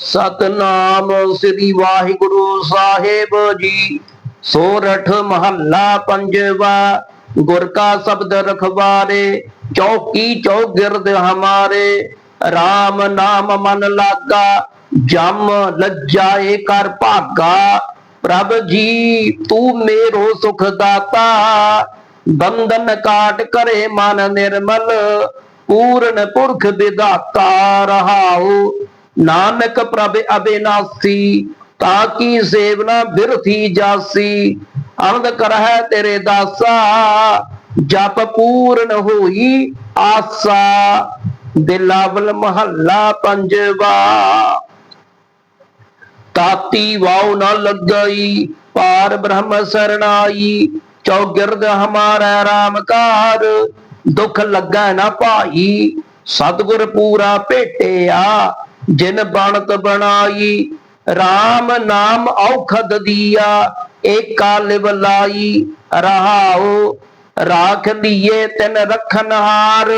ਸਤਨਾਮ ਸ੍ਰੀ ਵਾਹਿਗੁਰੂ ਸਾਹਿਬ ਜੀ। ਸੋਰਠ ਮਹੱਲਾ ਪੰਜਵਾ, ਗੁਰ ਕਾ ਸ਼ਬਦ ਰਖਵਾਰੇ, ਚੌਕੀ ਚੌਗਿਰਦ ਹਮਾਰੇ। RAM ਨਾਮ ਮਨ ਲਾਗਾ, ਜਮ ਲੱਜਾਏ ਕਰ ਭਾਗਾ। ਪ੍ਰਭ ਜੀ, ਤੂੰ ਮੇਰੋ ਸੁਖ ਦਾਤਾ ਬੰਧਨ ਕਾਟ ਕਰੇ ਮਨ ਨਿਰਮਲ, ਪੂਰਨ ਪੁਰਖ ਵਿਦਾਤਾ ਰਹਾਉ। ਨਾਨਕ ਪ੍ਰਭ ਅਬਿਨਾਸੀ ਤਾਂ ਕੀ ਸੇਵਨਾ ਬਿਰਥੀ ਜਾਸੀ ਅਨੰਦ ਕਰਹਿ ਤੇਰੇ ਦਾਸਾ, ਜਪ ਪੂਰਨ ਹੋਈ ਆਸਾ ਦਿਲਾਵਲ ਮਹੱਲਾ ਪੰਜਵਾ। ਤਾਤੀ ਵਾਉ ਨ ਲੱਗਈ, ਪਾਰ ਬ੍ਰਹਮ ਸਰਣਾਈ, ਚੌਗਿਰਦ ਹਮਾਰਾ RAM ਦੁਖ ਲੱਗਾ ਨਾ ਭਾਈ ਸਤਿਗੁਰ ਪੂਰਾ ਭੇਟਿਆ ਜਿਨ ਬਣਤ ਬਣਾਈ RAM ਨਾਮ ਔਖਦ ਦੀਆ, ਏਕਾ ਲਿਵ ਲਾਈ, ਰਹਾਉ ਰਾਖ ਲਈਏ ਤਿਨ ਰਖਨ ਹਾਰ,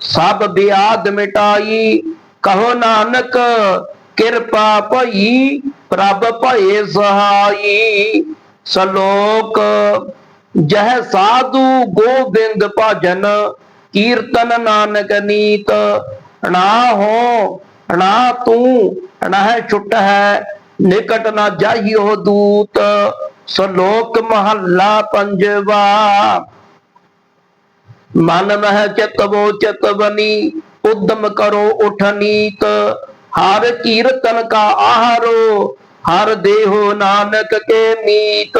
ਸਭ ਬਿਆਦ ਮਿਟਾਈ, ਕਹੋ ਨਾਨਕ, ਕਿਰਪਾ ਭਈ, ਪ੍ਰਭ ਭਏ ਸਹਾਈ। ਸ਼ਲੋਕ, ਜਹ ਸਾਧੂ ਗੋਬਿੰਦ ਭਜਨ, ਕੀਰਤਨ ਨਾਨਕ ਨੀਤ ਨਾ ਹੋ ਨਾ ਤੂੰ ਨਾ ਹੈ, ਛੁੱਟ ਹੈ, ਨਿਕਟ ਨਾ ਜਾਈਓ ਦੂਤ, ਸ਼ਲੋਕ ਮਹੱਲਾ ਪੰਜਵਾ। ਮਨ ਮਹਿ ਚਤਵੋ ਚਤਵਨੀ, ਉਦਮ ਕਰੋ ਉਠ ਨੀਤ, ਹਰ ਕੀਰਤਨ ਕਾ ਆਹਾਰੋ, ਹਰ ਦੇਹੋ ਨਾਨਕ ਕੇ ਮੀਤ।